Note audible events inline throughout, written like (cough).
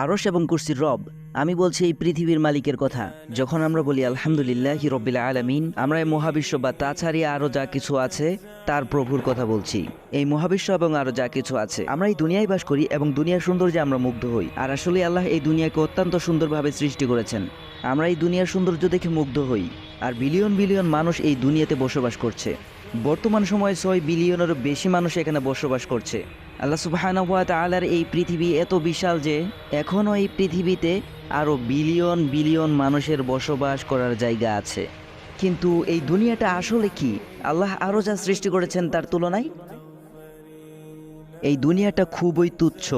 আরশ এবং কুর্সির রব, আমি বলছি এই পৃথিবীর মালিকের কথা। যখন আমরা বলি আলহামদুলিল্লাহ রব্বিল আলামিন, আমরা এই মহাবিশ্ব বা তা ছাড়িয়ে আরও যা কিছু আছে, তার প্রভুর কথা বলছি। এই মহাবিশ্ব এবং আরও যা কিছু আছে, আমরা এই দুনিয়ায় বাস করি এবং দুনিয়ার সৌন্দর্যে আমরা মুগ্ধ হই। আর আসলে আল্লাহ এই দুনিয়াকে অত্যন্ত সুন্দরভাবে সৃষ্টি করেছেন। আমরা এই দুনিয়ার সৌন্দর্য দেখে মুগ্ধ হই। আর বিলিয়ন বিলিয়ন মানুষ এই দুনিয়াতে বসবাস করছে। বর্তমান সময়ে ছয় বিলিয়নেরও বেশি মানুষ এখানে বসবাস করছে। আল্লাহ সুবাহানুয়া তালার এই পৃথিবী এত বিশাল যে এখনও এই পৃথিবীতে আরও বিলিয়ন বিলিয়ন মানুষের বসবাস করার জায়গা আছে। কিন্তু এই দুনিয়াটা আসলে কি? আল্লাহ আরও যা সৃষ্টি করেছেন তার তুলনায়? এই দুনিয়াটা খুবই তুচ্ছ।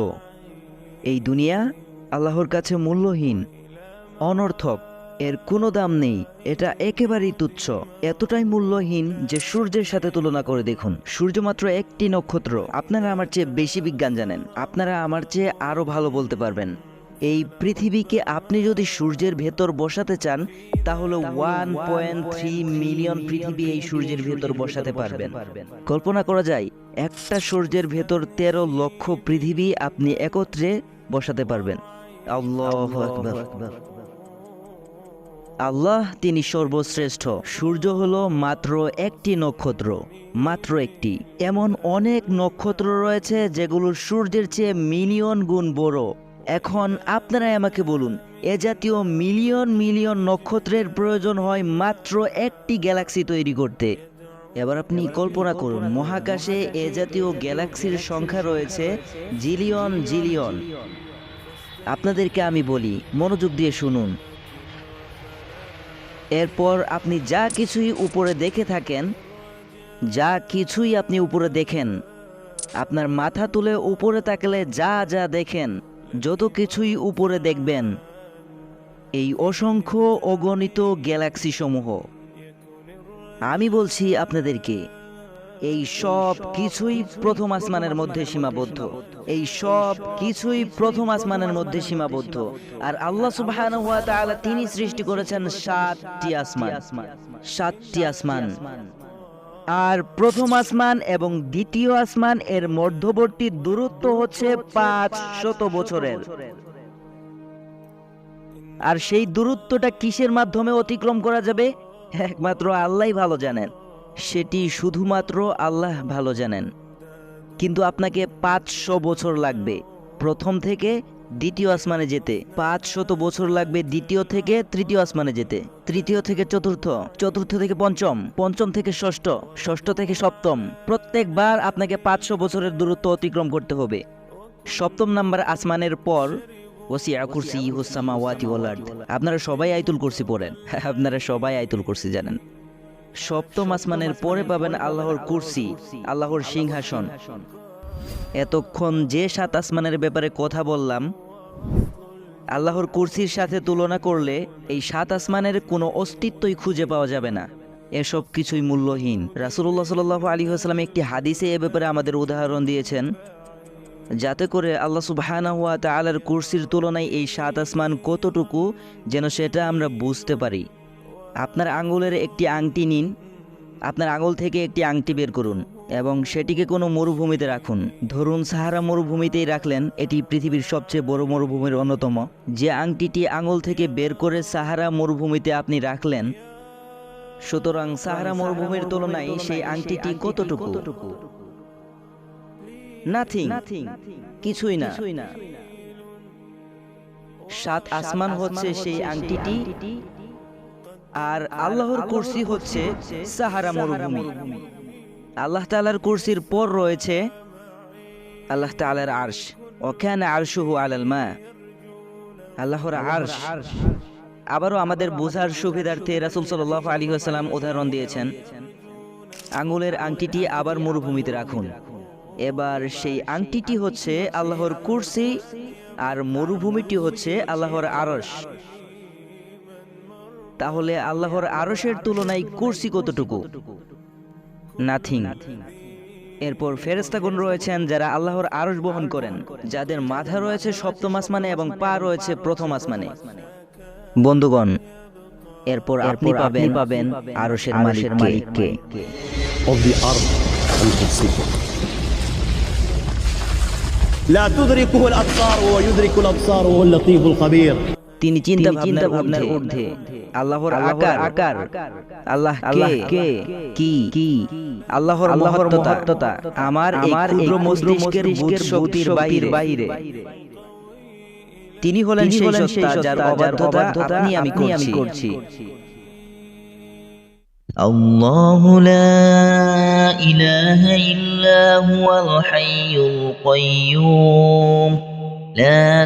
এই দুনিয়া আল্লাহর কাছে মূল্যহীন, অনর্থক। এর কোনো দাম নেই। এটা একেবারেই তুচ্ছ। এতটাই মূল্যহীন যে সূর্যের সাথে তুলনা করে দেখুন। সূর্য মাত্র একটি নক্ষত্র। আপনারা আমার চেয়ে বেশি বিজ্ঞান জানেন। আপনারা আমার চেয়ে আরও ভালো বলতে পারবেন। এই পৃথিবীকে আপনি যদি সূর্যের ভেতর বসাতে চান তাহলে ওয়ান পয়েন্ট থ্রি মিলিয়ন পৃথিবী এই সূর্যের ভেতর বসাতে পারবেন। কল্পনা করা যায় একটা সূর্যের ভেতর তেরো লক্ষ পৃথিবী আপনি একত্রে বসাতে পারবেন। আল্লাহ আকবার। আল্লাহ, তিনি সর্বশ্রেষ্ঠ। সূর্য হলো মাত্র একটি নক্ষত্র, মাত্র একটি। এমন অনেক নক্ষত্র রয়েছে যেগুলো সূর্যের চেয়ে মিলিয়ন গুণ বড়। এখন আপনারাই আমাকে বলুন, এ জাতীয় মিলিয়ন মিলিয়ন নক্ষত্রের প্রয়োজন হয় মাত্র একটি গ্যালাক্সি তৈরি করতে। এবার আপনি কল্পনা করুন, মহাকাশে এ জাতীয় গ্যালাক্সির সংখ্যা রয়েছে জিলিয়ন জিলিয়ন। আপনাদেরকে আমি বলি, মনোযোগ দিয়ে শুনুন। এরপর আপনি যা কিছুই উপরে দেখে থাকেন, যা কিছুই আপনি উপরে দেখেন, আপনার মাথা তুলে উপরে তাকলে যা যা দেখেন, যত কিছুই উপরে দেখবেন, এই অসংখ্য অগণিত গ্যালাক্সি সমূহ আমি বলছি আপনাদেরকে এই সব কিছুই প্রথম আসমানের মধ্যে সীমাবদ্ধ। এই সব কিছুই প্রথম আসমানের মধ্যে সীমাবদ্ধ। আর আল্লাহ তাআলা তিনি সৃষ্টি করেছেন সাতটি আসমান। সাতটি আসমান। আর প্রথম আসমান এবং দ্বিতীয় আসমান এর মধ্যবর্তী দূরত্ব হচ্ছে পাঁচ শত বছরের। আর সেই দূরত্বটা কিসের মাধ্যমে অতিক্রম করা যাবে? একমাত্র আল্লাহ ভালো জানেন। সেটি শুধুমাত্র আল্লাহ ভালো জানেন। কিন্তু আপনাকে পাঁচশো বছর লাগবে প্রথম থেকে দ্বিতীয় আসমানে যেতে। পাঁচ শত বছর লাগবে দ্বিতীয় থেকে তৃতীয় আসমানে যেতে। তৃতীয় থেকে চতুর্থ চতুর্থ থেকে পঞ্চম পঞ্চম থেকে ষষ্ঠ ষষ্ঠ থেকে সপ্তম। প্রত্যেকবার আপনাকে পাঁচশো বছরের দূরত্ব অতিক্রম করতে হবে। সপ্তম নাম্বার আসমানের পর ওসিয়া কুরসি হুসামা ওয়াতি ওয়ালার্দ আপনারা সবাই আইতুল কুরসি পড়েন। (laughs) আপনারা সবাই আইতুল কুরসি জানেন। সপ্তম আসমানের পরে পাবেন আল্লাহর কুরসি, আল্লাহর সিংহাসন। এতক্ষণ যে সাত আসমানের ব্যাপারে কথা বললাম, আল্লাহর কুরসির সাথে তুলনা করলে এই সাত আসমানের কোনো অস্তিত্বই খুঁজে পাওয়া যাবে না। এসব কিছুই মূল্যহীন। রাসুল্লাহ সাল আলী আসলাম একটি হাদিসে এ ব্যাপারে আমাদের উদাহরণ দিয়েছেন, যাতে করে আল্লাহ সুবাহানা হুয়া তালার কুরসির তুলনায় এই সাত আসমান কতটুকু যেন সেটা আমরা বুঝতে পারি। আপনার আঙ্গুলের একটি আংটি নিন আপনার আঙুল থেকে একটি আংটি বের করুন এবং সেটিকে কোনো মরুভূমিতে রাখুন। ধরুন সাহারা মরুভূমিতেই রাখলেন এটি পৃথিবীর সবচেয়ে বড় মরুভূমির অন্যতম। যে আংটিটি আঙুল থেকে বের করে সাহারা মরুভূমিতে আপনি রাখলেন সুতরাং সাহারা মরুভূমির তুলনায় সেই আংটিটি কতটুকু? নাথিং কিছুই না। সাত আসমান হচ্ছে সেই আংটিটি। আর আল্লাহর কুরসি হচ্ছে সাহারা মরুভূমি। আল্লাহ তাআলার কুরসির পর রয়েছে আল্লাহ তাআলার আরশ। ওখান আরশুহু আলাল মা। আল্লাহর আরশ। আবারও আমাদের বোঝার সুবিধার্থে রাসুল সাল্লাল্লাহু আলী ওয়াসাল্লাম উদাহরণ দিয়েছেন। আঙুলের আংটিটি আবার মরুভূমিতে রাখুন। এবার সেই আংটিটি হচ্ছে আল্লাহর কুরসি আর মরুভূমিটি হচ্ছে আল্লাহর আরশ। তাহলে আল্লাহর আরশের তুলনায় কুরসি কতটুকু নাথিং এরপর ফেরেস্তাগুন রয়েছেন যারা আল্লাহর আরশ বহন করেন যাদের মাথা রয়েছে সপ্তম আসমানে এবং পা রয়েছে প্রথম আসমানে বন্ধুগণ এরপর আপনি পাবেন পাবেন আরশের মালিককে of the earth and the sea. لا تدركه الأبصار وهو يدرك الأبصار وهو اللطيف الخبير তিনি চিন্তা চিন্তা ভাবনার ঊর্ধ্বে আল্লাহর আকার আকার আল্লাহ আল্লাহ কে কি কি আল্লাহর আল্লাহর মহত্ততা আমার আমার ক্ষুদ্র মস্তিষ্কের বুঝ শক্তির বাইরে তিনি হলেন সেই সত্তা যার অবাধ্যতা আপনি আমি করছি الله لا إله إلا هو الحي القيوم لا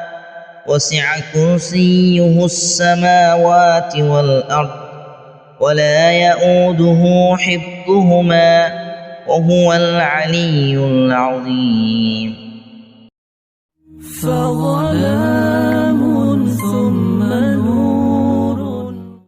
وسع كرسيه السماوات والأرض ولا يؤوده حفظهما وهو العلي العظيم. فظلام